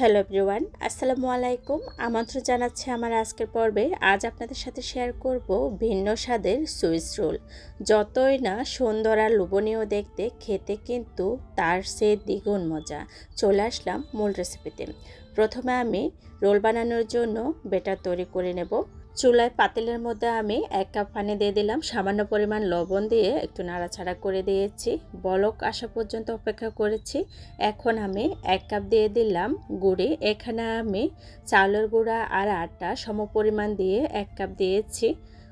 Hello everyone, আসসালামু আলাইকুম। আমন্ত্রণ জানাচ্ছি আমার আজকের পর্বে। আজ আপনাদের সাথে শেয়ার করব ভিন্ন স্বাদের সুইস রোল। যতই না সুন্দর আর লোভনীয় দেখতে, খেতে কিন্তু তার সে দ্বিগুণ মজা। চলে আসলাম মূল রেসিপিতে প্রথমে আমি রোল বানানোর জন্য বেটার তৈরি করে নেব। চুলায় পাতিলের মধ্যে আমি এক কাপ পানি দিয়ে দিলাম। সামান্য পরিমাণ লবণ দিয়ে একটু নাড়াচাড়া করে দিয়েছি। বলক আসা পর্যন্ত অপেক্ষা করেছি। এখন আমি এক কাপ দিয়ে দিলাম গুড়ি। এখানে আমি চাউলের গুঁড়া আর আটা সম পরিমাণ দিয়ে এক কাপ দিয়েছি।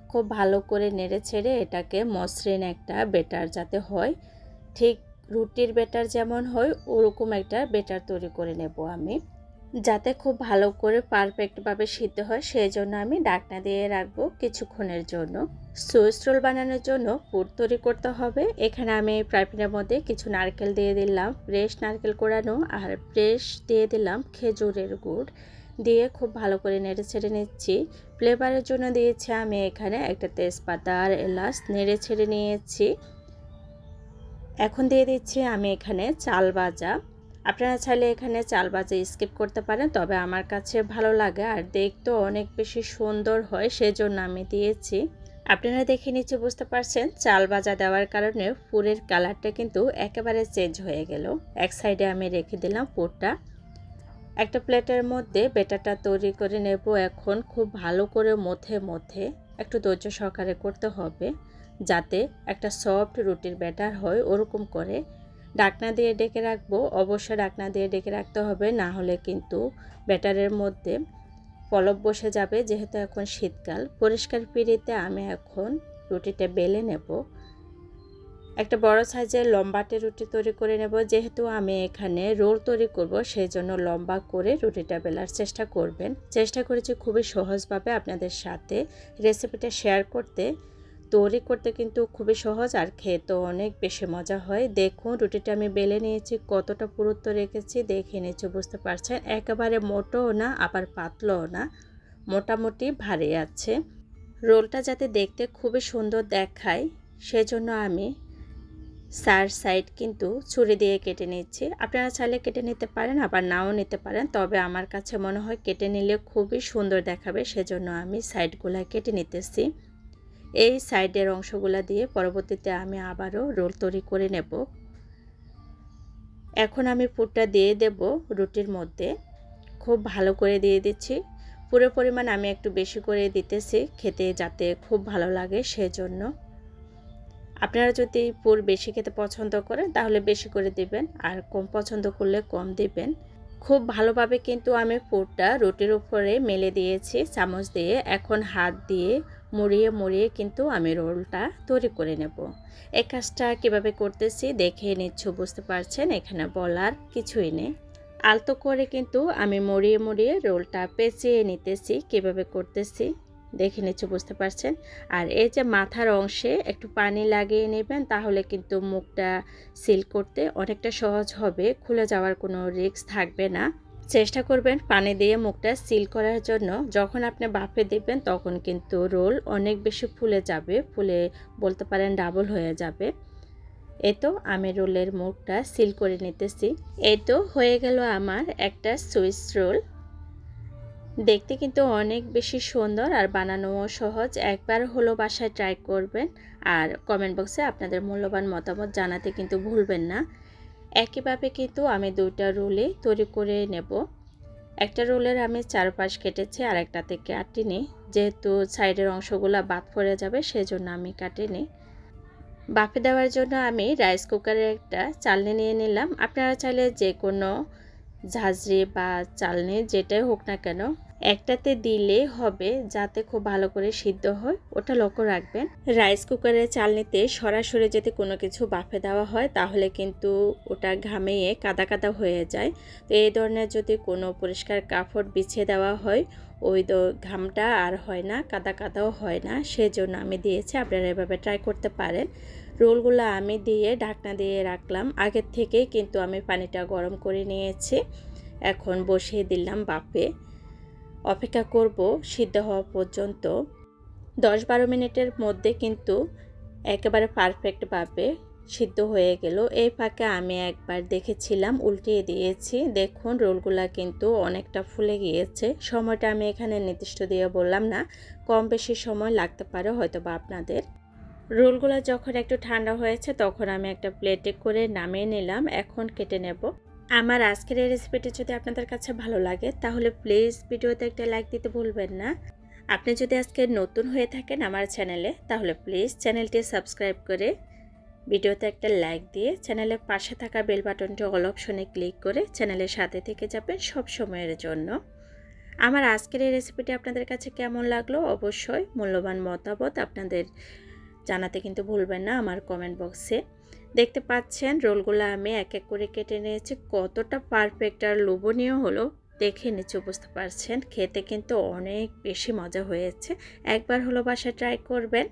খুব ভালো করে নেড়ে ছেড়ে এটাকে মসৃণ একটা বেটার যাতে হয়। ঠিক রুটির বেটার যেমন হয়, ওরকম একটা বেটার তৈরি করে নেব আমি। যাতে খুব ভালো করে পারফেক্টভাবে সিদ্ধ হয় সেই জন্য আমি ডাকনা দিয়ে রাখব কিছুক্ষণের জন্য। সুইস রোল বানানোর জন্য পুর তৈরি করতে হবে। এখানে আমি ফ্রাইপ্যানের মধ্যে কিছু নারকেল দিয়ে দিলাম, ফ্রেশ নারকেল কোড়ানো আর ফ্রেশ দিয়ে দিলাম খেজুরের গুড়। দিয়ে খুব ভালো করে নেড়ে ছেড়ে নিচ্ছি। ফ্লেভারের জন্য দিয়েছি আমি এখানে একটা তেজপাতা আর এলাচ, নেড়ে ছেড়ে নিয়েছি। এখন দিয়ে দিচ্ছি আমি এখানে চাল ভাজা। আপনারা চাইলে এখানে চাল বাজে স্কিপ করতে পারেন, তবে আমার কাছে ভালো লাগে আর দেখতেও অনেক বেশি সুন্দর হয়, সেজন্য আমি দিয়েছি। আপনারা দেখে নিচ্ছে বুঝতে পারছেন, চাল বাজা দেওয়ার কারণে পুরের কালারটা কিন্তু একেবারে চেঞ্জ হয়ে গেল। এক সাইডে আমি রেখে দিলাম পুরটা। একটা প্লেটের মধ্যে বেটাটা তৈরি করে নেব এখন, খুব ভালো করে মধ্যে মধ্যে একটু ধৈর্য সহকারে করতে হবে, যাতে একটা সফট রুটির ব্যাটার হয়, ওরকম করে। ডাকনা দিয়ে ডেকে রাখব। অবশ্যই ডাকনা দিয়ে ডেকে রাখতে হবে, না হলে কিন্তু ব্যাটারের মধ্যে পলব বসে যাবে, যেহেতু এখন শীতকাল। পরিষ্কার পিড়িতে আমি এখন রুটিটা বেলে নেব। একটা বড় সাইজের লম্বাটে রুটি তৈরি করে নেব। যেহেতু আমি এখানে রোল তৈরি করব সেই জন্য লম্বা করে রুটিটা বেলার চেষ্টা করবেন। চেষ্টা করেছি খুবই সহজভাবে আপনাদের সাথে রেসিপিটা শেয়ার করতে। তৈরি করতে কিন্তু খুবই সহজ আর খেতে অনেক বেশি মজা হয়। দেখুন, রুটিটা আমি বেলে নিয়েছি, কতটা পুরুত্ব রেখেছি, দেখে নিয়েছি, বুঝতে পারছেন? একেবারে মোটোও না, আবার পাতলও না, মোটামুটি ভারী আছে। রোলটা যাতে দেখতে খুবই সুন্দর দেখায়, সেজন্য আমি সার সাইড কিন্তু ছুরি দিয়ে কেটে নিচ্ছি আপনারা চাইলে কেটে নিতে পারেন, আবার নাও নিতে পারেন, তবে আমার কাছে মনে হয় কেটে নিলে খুবই সুন্দর দেখাবে, সেজন্য আমি সাইডগুলো কেটে নিতেছি। এই সাইডের অংশগুলো দিয়ে পরবর্তীতে আমি আবারও রোল তৈরি করে নেব। এখন আমি পুরটা দিয়ে দেব রুটির মধ্যে। খুব ভালো করে দিয়ে দিচ্ছি। পুরো পরিমাণ আমি একটু বেশি করে দিতেছি খেতে যাতে খুব ভালো লাগে সেজন্য। আপনারা যদি পুর বেশি খেতে পছন্দ করেন তাহলে বেশি করে দিবেন আর কম পছন্দ করলে কম দিবেন। খুব ভালোভাবে কিন্তু আমি পুরটা রুটির উপরে মেলে দিয়েছি চামচ দিয়ে। এখন হাত দিয়ে মুড়িয়ে মুড়িয়ে কিন্তু আমি রোলটা তৈরি করে নেব। এই কাজটা কীভাবে করতেছি দেখে নিচ্ছ, বুঝতে পারছেন? এখানে বলার কিছুই নেই। আলতো করে কিন্তু আমি মুড়িয়ে মুড়িয়ে রোলটা পেঁচিয়ে নিতেছি কীভাবে করতেছি দেখে নিচ্ছ, বুঝতে পারছেন? আর এই যে মাথার অংশে একটু পানি লাগিয়ে নেবেন তাহলে কিন্তু মুখটা সিল করতে অনেকটা সহজ হবে, খুলে যাওয়ার কোনো রিস্ক থাকবে না। চেষ্টা করবেন পানি দিয়ে মুখটা সিল করার জন্য। যখন আপনি বাফে দেবেন তখন কিন্তু রোল অনেক বেশি ফুলে যাবে, ফুলে বলতে পারেন ডাবল হয়ে যাবে। এ তো আমি রোলের মুখটা সিল করে নিতেছি। এই তো হয়ে গেল আমার একটা সুইস রোল। দেখতে কিন্তু অনেক বেশি সুন্দর আর বানানোও সহজ। একবার হলো বাসায় ট্রাই করবেন আর কমেন্ট বক্সে আপনাদের মূল্যবান মতামত জানাতে কিন্তু ভুলবেন না। একইভাবে কিন্তু আমি দুইটা রোলে তৈরি করে নেব। একটা রোলের আমি চারপাশ কেটেছি আর একটাতে কাটিনি। যেহেতু সাইডের অংশগুলো বাদ পড়ে যাবে, সেজন্য আমি কাটিনি। বাফে দেওয়ার জন্য আমি রাইস কুকারের একটা চালনি নিয়ে নিলাম। আপনারা চাইলে যে কোনো ঝাঁঝরি বা চালনি যেটাই হোক না কেন একটাতে দিলে হবে যাতে খুব ভালো করে সিদ্ধ হয়, ওটা লক্ষ্য রাখবেন। রাইস কুকারের চালনিতে সরাসরি যদি কোনো কিছু বাফে দেওয়া হয়, তাহলে কিন্তু ওটা ঘামিয়ে কাদা কাদা হয়ে যায়। তো এই ধরনের যদি কোনো পরিষ্কার কাপড় বিছিয়ে দেওয়া হয়, ওই তো ঘামটা আর হয় না, কাদা কাদাও হয় না, সেজন্য আমি দিয়েছি, আপনারা এভাবে ট্রাই করতে পারেন। রোলগুলো আমি দিয়ে ঢাকনা দিয়ে রাখলাম, আগের থেকেই কিন্তু আমি পানিটা গরম করে নিয়েছি। এখন বসিয়ে দিলাম বাপে অপেক্ষা করব সিদ্ধ হওয়া পর্যন্ত। দশ বারো মিনিটের মধ্যে কিন্তু একেবারে পারফেক্টভাবে সিদ্ধ হয়ে গেল। এই ফাঁকে আমি একবার দেখেছিলাম, উল্টিয়ে দিয়েছি। দেখুন, রোলগুলা কিন্তু অনেকটা ফুলে গিয়েছে। সময়টা আমি এখানে নির্দিষ্ট দিয়ে বললাম না, কম বেশি সময় লাগতে পারে হয়তো বা আপনাদের। রোলগুলো যখন একটু ঠান্ডা হয়েছে, তখন আমি একটা প্লেটে করে নামিয়ে নিলাম। এখন কেটে নেব। আমার আজকের এই রেসিপিটি যদি আপনাদের কাছে ভালো লাগে, তাহলে প্লিজ ভিডিওতে একটা লাইক দিতে ভুলবেন না। আপনি যদি আজকে নতুন হয়ে থাকেন আমার চ্যানেলে তাহলে প্লিজ চ্যানেলটি সাবস্ক্রাইব করে ভিডিওতে একটা লাইক দিয়ে চ্যানেলের পাশে থাকা বেল বাটনটি অল অপশনে ক্লিক করে চ্যানেলের সাথে থেকে যাবেন সব সময়ের জন্য। আমার আজকের এই রেসিপিটি আপনাদের কাছে কেমন লাগল? অবশ্যই মূল্যবান মতামত আপনাদের জানাতে কিন্তু ভুলবেন না আমার কমেন্ট বক্সে দেখতে পাচ্ছেন রোলগুলো আমি এক এক করে কেটে নিয়েছি। কতটা পারফেক্ট আর লোভনীয় হলো। দেখে নিচে বুঝতে পারছেন, খেতে কিন্তু অনেক বেশি মজা হয়েছে। একবার হলো বাসা ট্রাই করবেন।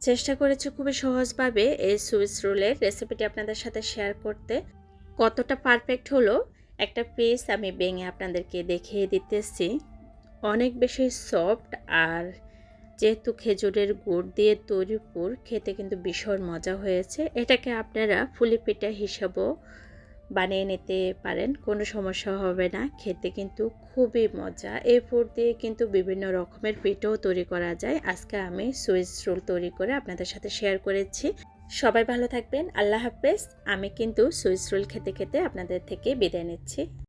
চেষ্টা করেছি খুবই সহজভাবে এই সুইস রোলের রেসিপিটি আপনাদের সাথে শেয়ার করতে। কতটা পারফেক্ট হলো, একটা পিস আমি ভেঙে আপনাদেরকে দেখিয়ে দিতেছি। অনেক বেশি সফট আর যেহেতু খেজুরের গুড় দিয়ে তৈরি পুর, খেতে কিন্তু ভীষণ মজা হয়েছে। এটাকে আপনারা ফুলি পিঠা হিসাবেও বানিয়ে নিতে পারেন, কোনো সমস্যা হবে না। খেতে কিন্তু খুবই মজা। এই পুর দিয়ে কিন্তু বিভিন্ন রকমের পিঠাও তৈরি করা যায়। আজকে আমি সুইস রোল তৈরি করে আপনাদের সাথে শেয়ার করেছি। সবাই ভালো থাকবেন। আল্লাহ হাফেজ। আমি কিন্তু সুইস রোল খেতে খেতে আপনাদের থেকে বিদায় নিচ্ছি।